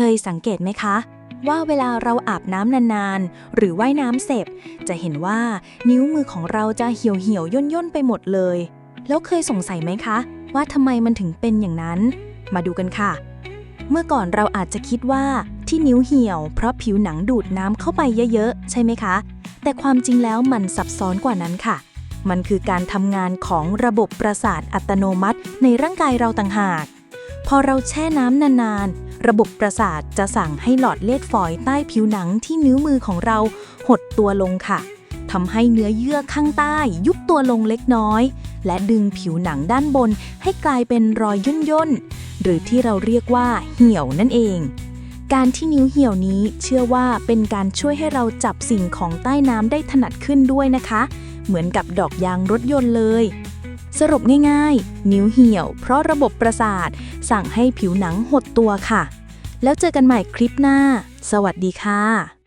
เคยสังเกตไหมคะ ว่าเวลาเราอาบน้ำนานๆ หรือว่ายน้ำเสร็จ จะเห็นว่านิ้วมือของเราจะเหี่ยวเหี่ยวย่นย่นๆไปหมดเลย แล้วเคยสงสัยไหมคะ ว่าทำไมมันถึงเป็นอย่างนั้น มาดูกันค่ะ เมื่อก่อนเราอาจจะคิดว่าที่นิ้วเหี่ยว เพราะผิวหนังดูดน้ำเข้าไปเยอะๆ ใช่ไหมคะ แต่ความจริงแล้วมันซับซ้อนกว่านั้นค่ะ มันคือการทำงานของระบบประสาทอัตโนมัติในร่างกายเราต่างหาก พอเราแช่น้ำนานๆ ระบบประสาทจะสั่งให้หลอดเลือดฝอยใต้ผิวหนังที่นิ้วมือของเราหดตัวลงค่ะทำให้เนื้อเยื่อข้างใต้ ยุบตัวลงเล็กน้อย และดึงผิวหนังด้านบนให้กลายเป็นรอยย่นย่นๆหรือที่เราเรียกว่าเหี่ยวนั่นเอง การที่นิ้วเหี่ยวนี้เชื่อว่าเป็นการช่วยให้เราจับสิ่งของใต้น้ำได้ถนัดขึ้นด้วยนะคะ เหมือนกับดอกยางรถยนต์เลย สรุปง่ายๆ นิ้วเหี่ยว เพราะระบบประสาท สั่งให้ผิวหนังหดตัวค่ะ แล้วเจอกันใหม่คลิปหน้า สวัสดีค่ะ